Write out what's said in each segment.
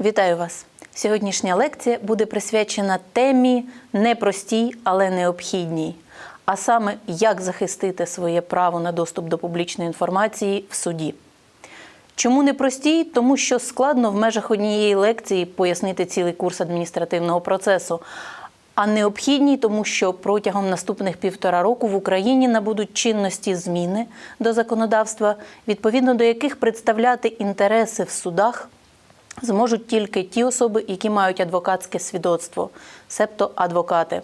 Вітаю вас! Сьогоднішня лекція буде присвячена темі непростій, але необхідній. А саме, як захистити своє право на доступ до публічної інформації в суді. Чому непростій? Тому що складно в межах однієї лекції пояснити цілий курс адміністративного процесу. А необхідній, тому що протягом наступних півтора року в Україні набудуть чинності зміни до законодавства, відповідно до яких представляти інтереси в судах зможуть тільки ті особи, які мають адвокатське свідоцтво, себто адвокати.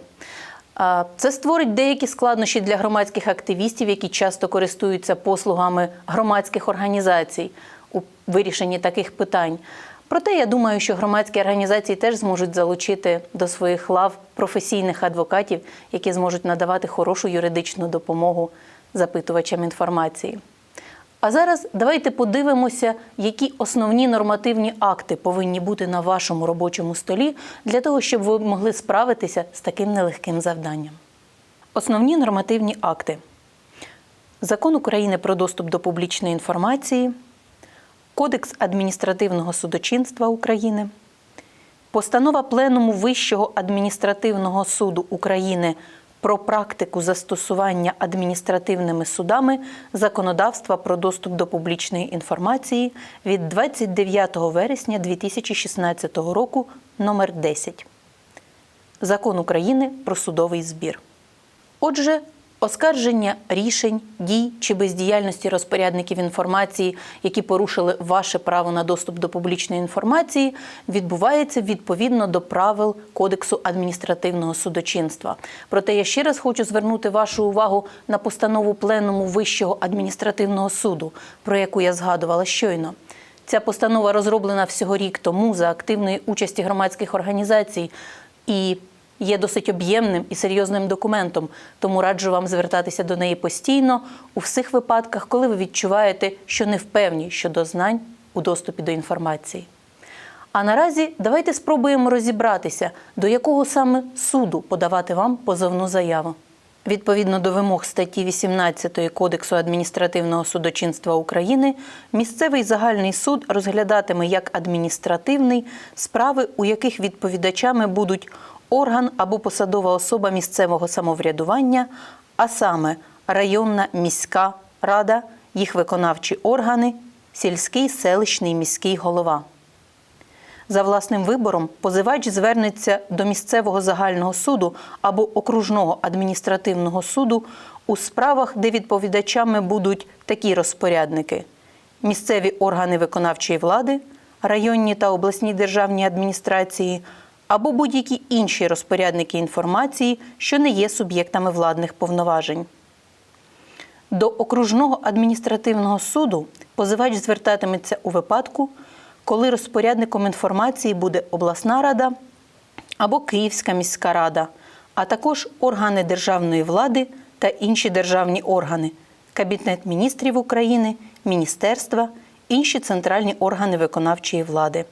Це створить деякі складнощі для громадських активістів, які часто користуються послугами громадських організацій у вирішенні таких питань. Проте я думаю, що громадські організації теж зможуть залучити до своїх лав професійних адвокатів, які зможуть надавати хорошу юридичну допомогу запитувачам інформації. А зараз давайте подивимося, які основні нормативні акти повинні бути на вашому робочому столі для того, щоб ви могли справитися з таким нелегким завданням. Основні нормативні акти: Закон України про доступ до публічної інформації, Кодекс адміністративного судочинства України, Постанова Пленуму Вищого адміністративного суду України про практику застосування адміністративними судами законодавства про доступ до публічної інформації від 29 вересня 2016 року номер 10 Закон України про судовий збір. Отже, оскарження рішень, дій чи бездіяльності розпорядників інформації, які порушили ваше право на доступ до публічної інформації, відбувається відповідно до правил Кодексу адміністративного судочинства. Проте я ще раз хочу звернути вашу увагу на постанову Пленуму Вищого адміністративного суду, про яку я згадувала щойно. Ця постанова розроблена всього рік тому за активної участі громадських організацій і є досить об'ємним і серйозним документом, тому раджу вам звертатися до неї постійно у всіх випадках, коли ви відчуваєте, що не впевні щодо знань у доступі до інформації. А наразі давайте спробуємо розібратися, до якого саме суду подавати вам позовну заяву. Відповідно до вимог статті 18 Кодексу адміністративного судочинства України, місцевий загальний суд розглядатиме як адміністративний справи, у яких відповідачами будуть орган або посадова особа місцевого самоврядування, а саме районна міська рада, їх виконавчі органи, сільський, селищний міський голова. За власним вибором позивач звернеться до місцевого загального суду або окружного адміністративного суду у справах, де відповідачами будуть такі розпорядники: місцеві органи виконавчої влади, районні та обласні державні адміністрації або будь-які інші розпорядники інформації, що не є суб'єктами владних повноважень. До окружного адміністративного суду позивач звертатиметься у випадку, коли розпорядником інформації буде обласна рада або Київська міська рада, а також органи державної влади та інші державні органи, Кабінет міністрів України, міністерства, інші центральні органи виконавчої влади.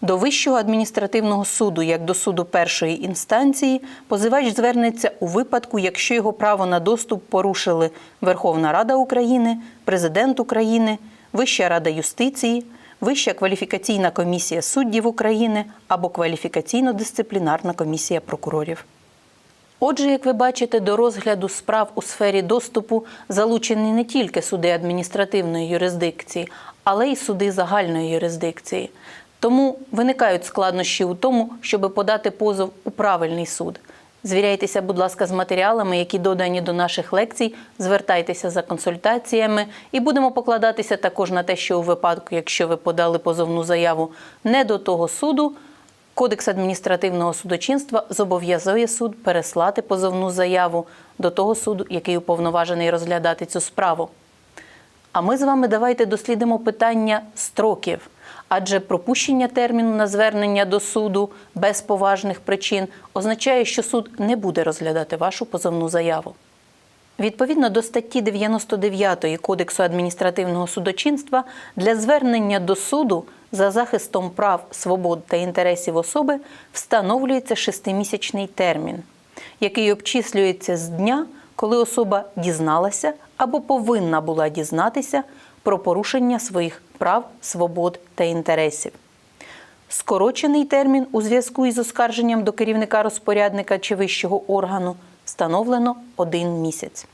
До Вищого адміністративного суду, як до суду першої інстанції, позивач звернеться у випадку, якщо його право на доступ порушили Верховна Рада України, Президент України, Вища рада юстиції, Вища кваліфікаційна комісія суддів України або кваліфікаційно-дисциплінарна комісія прокурорів. Отже, як ви бачите, до розгляду справ у сфері доступу залучені не тільки суди адміністративної юрисдикції, але й суди загальної юрисдикції. Тому виникають складнощі у тому, щоб подати позов у правильний суд. Звіряйтеся, будь ласка, з матеріалами, які додані до наших лекцій, звертайтеся за консультаціями і будемо покладатися також на те, що у випадку, якщо ви подали позовну заяву не до того суду, Кодекс адміністративного судочинства зобов'язує суд переслати позовну заяву до того суду, який уповноважений розглядати цю справу. А ми з вами давайте дослідимо питання строків. Адже пропущення терміну на звернення до суду без поважних причин означає, що суд не буде розглядати вашу позовну заяву. Відповідно до статті 99 Кодексу адміністративного судочинства для звернення до суду за захистом прав, свобод та інтересів особи встановлюється шестимісячний термін, який обчислюється з дня, коли особа дізналася або повинна була дізнатися про порушення своїх прав, свобод та інтересів. Скорочений термін у зв'язку із оскарженням до керівника розпорядника чи вищого органу встановлено один місяць.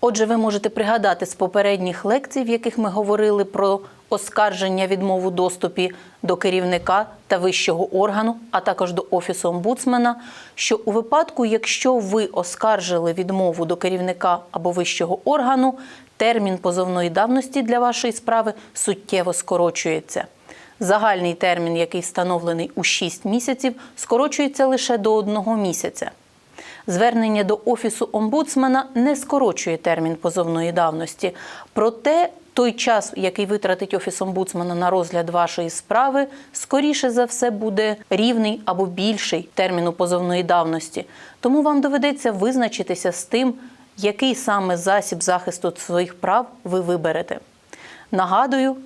Отже, ви можете пригадати з попередніх лекцій, в яких ми говорили про оскарження відмову доступі до керівника та вищого органу, а також до офісу омбудсмена, що у випадку, якщо ви оскаржили відмову до керівника або вищого органу, термін позовної давності для вашої справи суттєво скорочується. Загальний термін, який встановлений у 6 місяців, скорочується лише до одного місяця. Звернення до офісу омбудсмена не скорочує термін позовної давності. Проте той час, який витратить офіс омбудсмена на розгляд вашої справи, скоріше за все буде рівний або більший терміну позовної давності. Тому вам доведеться визначитися з тим, який саме засіб захисту своїх прав ви виберете. Нагадую,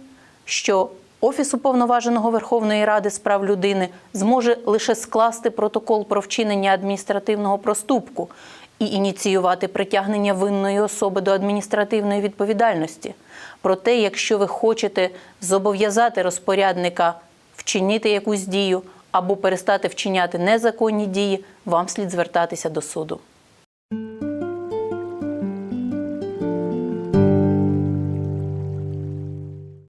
що Офіс уповноваженого Верховної Ради з прав людини зможе лише скласти протокол про вчинення адміністративного проступку і ініціювати притягнення винної особи до адміністративної відповідальності. Проте, якщо ви хочете зобов'язати розпорядника вчинити якусь дію або перестати вчиняти незаконні дії, вам слід звертатися до суду.